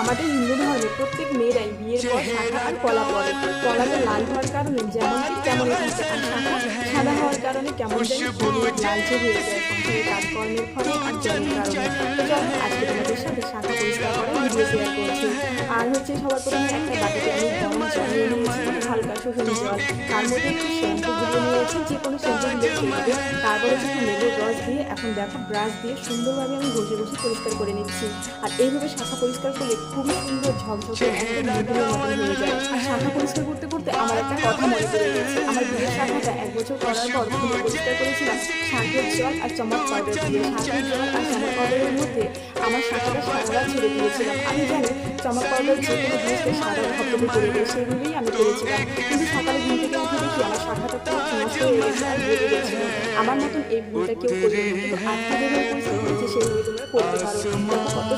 আমাদের হিন্দু ধর্মে প্রত্যেক মেয়েরাই বিয়ের পর শাখা আর কলা পরে। কলাটা লাল হওয়ার কারণে যেমন থাকে আর শাখা সাদা হওয়ার কারণে কেমন লালচে হয়ে যায়। সংসারের কাজকর্মের ফলে আর জলের কারণে তো চল আজকে তোমাদের সাথে শাখা পরিষ্কার করার ভিডিও শেয়ার করছি। আর হচ্ছে সবার প্রথমে একটা বাটিতে আমি গরম জল নিয়ে নিয়েছি হালকা জল তার মধ্যে একটু শ্যাম্পু গুলিয়ে নিয়েছি যে কোনো শ্যাম্পু তারপর একটু লেবুর রস দিয়ে এখন দেখো ব্রাশ দিয়ে সুন্দরভাবে আমি ঘষে ঘষে পরিষ্কার করে নিচ্ছি। আর এইভাবে শাখা পরিষ্কার করলে খুবই সুন্দর ঝকঝকে একদম মধুরের মতন হয়ে যায়। আর শাখা পরিষ্কার করতে করতে আমার একটা কথা মনে পড়ে গেছে আমার বিয়ের শাখাটা এক বছর করার পর খুলে পরিষ্কার করেছিলাম। শাকের জল আর চমক পাউডার দিয়ে শাকের জল আর চমক পাউডারের মধ্যে আমার শাখাটা সারা ছেড়ে দিয়েছিলাম। আমি জানি চমক পাউডার যে কোনো জিনিসকে করে দেয় সেগুলোই আমি করেছিলাম। কিন্তু সকালে ঘুম থেকে উঠে দেখি আমার শাখাটা আমার মতন এই ভুলটা কেউ করবে কিন্তু আজকে সেইভাবে তোমরা করতে পারো